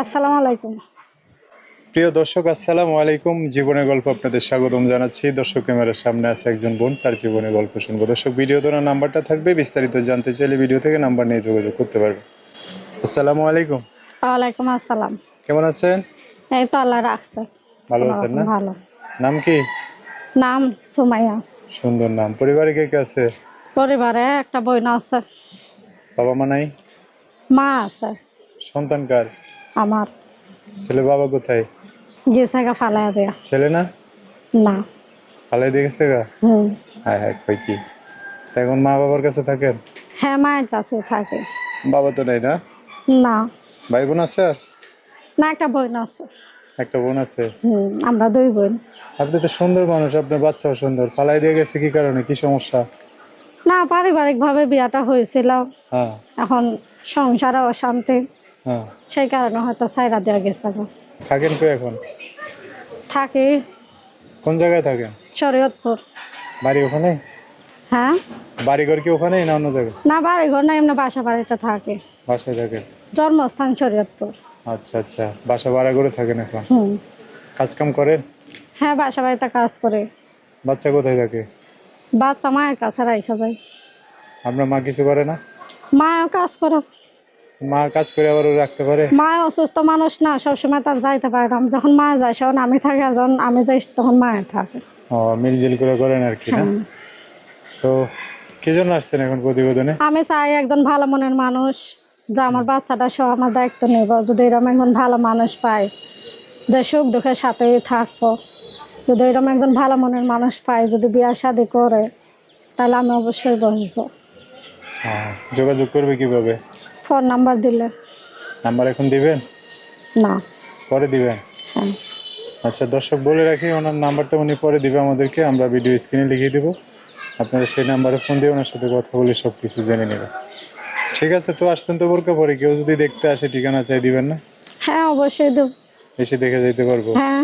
আসসালামু আলাইকুম। প্রিয় দর্শক আসসালামু আলাইকুম। জীবনের গল্প আপনাদের স্বাগতম জানাচ্ছি। দর্শক ক্যামেরার সামনে আছে একজন বোন তার জীবনের গল্প শুনব। দর্শক ভিডিও ধরা নাম্বারটা থাকবে। বিস্তারিত জানতে চাইলে ভিডিও থেকে নাম্বার নিয়ে যোগাযোগ করতে পারবে আসসালামু আলাইকুম। ওয়ালাইকুম আসসালাম। কেমন আছেন? এই তো আল্লাহ রাখছে। ভালো আছেন না? ভালো। নাম কি? নাম সুমাইয়া। সুন্দর নাম। পরিবারে কে কে আছে? পরিবারে একটা বোন আছে। বাবা মা নাই? মা আছে। সন্তান কার? আমার। ছেলে বাবা কোথায়? গেছে গা ফালাই দেয়া। ছেলে না? না। ফালাই দিয়ে গেছে গা? হুম। হ্যাঁ হ্যাঁ কই কি? তা এখন মা বাবার কাছে থাকেন? হ্যাঁ মায়ের কাছে থাকে। বাবা তো নাই না? না। ভাই বোন আছে না একটা বোন আছে। একটা বোন আছে? হুম আমরা দুই বোন। আপনি তো সুন্দর মানুষ আপনার বাচ্চাও সুন্দর। ফালাই দিয়ে গেছে কি কারণে? কি সমস্যা? না পারিবারিক ভাবে বিয়াটা হয়েছিল। হ্যাঁ। এখন সংসারে অশান্তি। সেই কারণে হয়তো সাইরা দেওয়া গেছে। থাকেন কই এখন? থাকি। কোন জায়গায় থাকেন? শরীয়তপুর। বাড়ি ওখানে? হ্যাঁ। বাড়ি ঘর কি ওখানেই না অন্য জায়গায়? না বাড়ি ঘর না এমনি বাসা বাড়িতে থাকে। বাসায় থাকেন? জন্মস্থান শরীয়তপুর। আচ্ছা আচ্ছা। বাসা ভাড়া করে থাকেন এখন? হুম। কাজ কাম করেন? হ্যাঁ বাসা বাড়িতে কাজ করে। বাচ্চা কোথায় থাকে? বাচ্চা মায়ের কাছে রাখা যায়। আপনার মা কিছু করে না? মাও কাজ করে। মা কাজ করে আবার রাখতে পারে? মা অসুস্থ মানুষ না সবসময় তার যাইতে পারে না। যখন মা যায় তখন আমি থাকি আর যখন আমি যাই তখন মায়ে থাকে। ও মিলজিল করে করেন আর কি না? তো কি জন্য আসছেন এখন প্রতিবেদনে? আমি চাই একজন ভালো মনের মানুষ যে আমার বাচ্চাটা সহ আমার দায়িত্ব নেব। যদি এরকম একজন ভালো মানুষ পাই যে সুখ দুঃখের সাথেই থাকব যদি এরকম একজন ভালো মনের মানুষ পাই যদি বিয়ে শাদি করে তাহলে আমি অবশ্যই বসবো। হ্যাঁ, যোগাযোগ করবে কীভাবে? ফোন নাম্বার দিলে। নাম্বার এখন দিবেন? না। পরে দিবেন? হ্যাঁ। আচ্ছা দর্শক বলে রাখি ওনার নাম্বারটা উনি পরে দিবে আমাদেরকে আমরা ভিডিও স্ক্রিনে লিখিয়ে দেবো। আপনারা সেই নাম্বারে ফোন দিয়ে ওনার সাথে কথা বলে সব কিছু জেনে নেবেন। ঠিক আছে তো আসছেন তো বোরকা পরে কেউ যদি দেখতে আসে ঠিকানা চাই দিবেন না? হ্যাঁ অবশ্যই দেব। এসে দেখে যেতে পারব। হ্যাঁ।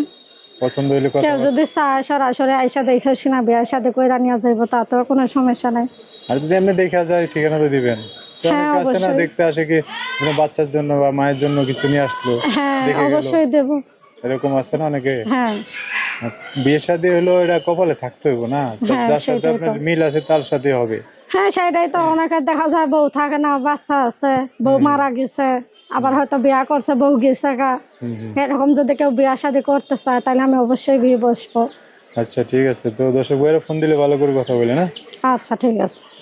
পছন্দ হইলে কথা কেউ যদি চায় সরাসরি আইসা দেখে শুনা বিয়ে সাথে কইরা নিয়ে যাইবো তাতেও কোনো সমস্যা নাই। আর যদি এমনি দেখা যায় ঠিকানা তো দিবেন। হ্যাঁ, না দেখতে আসে কি কোনো বাচ্চার জন্য বা মায়ের জন্য কিছু নিয়ে আসলো হ্যাঁ দেখে গেল। অবশ্যই দেব। এরকম আছে না অনেকে? হ্যাঁ। বিয়ে শাদী হলো এটা কপালে থাকতে হইব না? যার সাথে। আপনার মিল আছে তার সাথে হবে। হ্যাঁ সেটাই তো অনেকের দেখা যায় বউ থাকে না বাচ্চা আছে বউ মারা গেছে আবার হয়তো বিয়া করছে বউ গেছে গা। এরকম যদি কেউ বিয়া শাদি করতে চায় তাহলে আমি অবশ্যই বিয়ে বসবো। আচ্ছা ঠিক আছে। তো দর্শক ভাইয়েরা ফোন দিলে ভালো করে কথা বলে না? আচ্ছা ঠিক আছে।